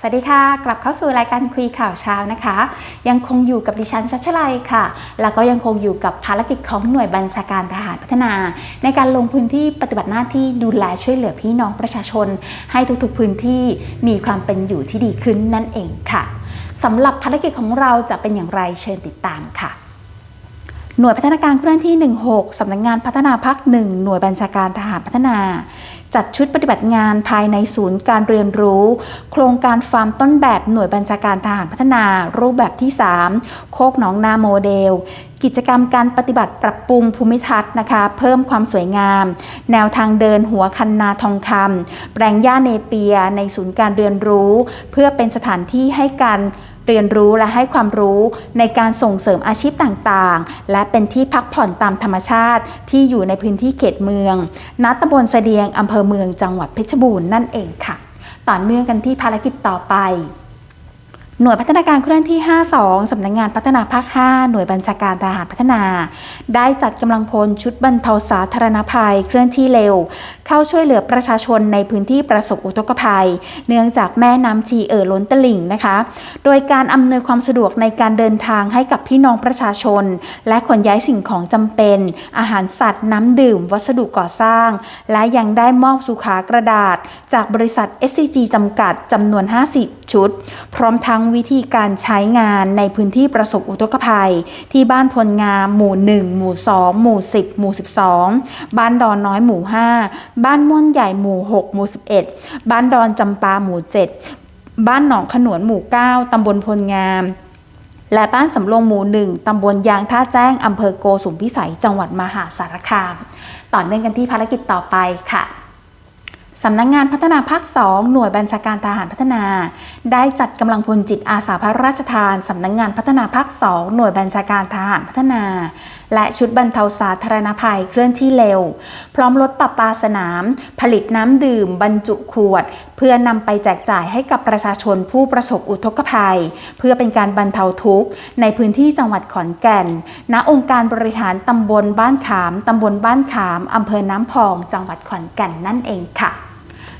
สวัสดีค่ะ กลับเข้าสู่รายการคุยข่าวเช้านะคะ ยังคงอยู่กับดิฉันชัชลัยค่ะ แล้วก็ยังคงอยู่กับภารกิจของหน่วยบัญชาการทหารพัฒนา ในการลงพื้นที่ปฏิบัติหน้าที่ดูแลช่วยเหลือพี่น้องประชาชน ให้ทุกๆพื้นที่มีความเป็นอยู่ที่ดีขึ้นนั่นเองค่ะสำหรับภารกิจของเราจะเป็นอย่างไรเชิญติดตามค่ะหน่วยพัฒนาการเคลื่อนที่ 16 สำนักงงานพัฒนาภาคหนึ่งหน่วยบัญชาการทหารพัฒนา จัดชุดปฏิบัติงานภายในศูนย์การเรียนรู้ โครงการฟาร์มต้นแบบหน่วยบัญชาการทหารพัฒนารูปแบบที่ 3 โคกหนองนาโมเดล กิจกรรมการปฏิบัติปรับปรุงภูมิทัศน์นะคะ เพิ่มความสวยงาม แนวทางเดินหัวคันนาทองคำแปลงหญ้าเนเปียในศูนย์การเรียนรู้ เพื่อเป็นสถานที่ให้การ เรียนรู้และให้ความรู้ในการส่งเสริมอาชีพต่างๆ และเป็นที่พักผ่อนตามธรรมชาติที่อยู่ในพื้นที่เขตเมือง ณ ตำบลเสดียงอำเภอเมืองจังหวัดเพชรบูรณ์นั่นเองค่ะ ต่อเนื่องกันที่ภารกิจต่อไป หน่วยพัฒนาการเคลื่อนที่ 52 สำนักงงานพัฒนาภาค 5 หน่วยบัญชาการทหารพัฒนา ได้จัดกำลังพลชุดบรรเทาสาธารณภัยเคลื่อนที่เร็ว เข้าช่วยเหลือประชาชนในพื้นที่ประสบอุทกภัย เนื่องจากแม่น้ำชีเอ่อล้นตลิ่งนะคะ โดยการอำนวยความสะดวกในการเดินทางให้กับพี่น้องประชาชน และขนย้ายสิ่งของจำเป็น อาหารสัตว์ น้ำดื่ม วัสดุก่อสร้าง และยังได้มอบสุขากระดาษ จากบริษัท SCG จำกัดจำนวน 50ชุด พร้อมทั้งวิธีการใช้งานในพื้นที่ประสบอุทกภัย ที่บ้านพลงามหมู่ 1 หมู่ 2 หมู่ 10 หมู่ 12 บ้านดอนน้อยหมู่ 5 บ้านม่อนใหญ่หมู่ 6 หมู่ 11 บ้านดอนจำปาหมู่ 7 บ้านหนองขนวนหมู่ 9 ตำบลพลงามและบ้านสำโรงหมู่หนึ่งตำบลยางท่าแจ้ง อำเภอโกสุมพิสัย จังหวัดมหาสารคาม ต่อเนื่องกันที่ภารกิจต่อไปค่ะ สำนักงงานพัฒนาภาค 2 หน่วยบัญชาการทหารพัฒนา ได้จัดกำลังพลจิตอาสาพระราชทานสำนักงงานพัฒนาภาค 2 หน่วยบัญชาการทหารพัฒนา และชุดบรรเทาสาธารณภัยเคลื่อนที่เร็ว พร้อมรถปรับปาสนาม ผลิตน้ำดื่ม บรรจุขวด เพื่อนำไปแจกจ่ายให้กับประชาชนผู้ประสบอุทกภัย เพื่อเป็นการบรรเทาทุกข์ในพื้นที่จังหวัดขอนแก่น ณ องค์การบริหารตำบลบ้านขามตำบลบ้านขามอำเภอน้ำพอง จังหวัดขอนแก่นนั่นเองค่ะ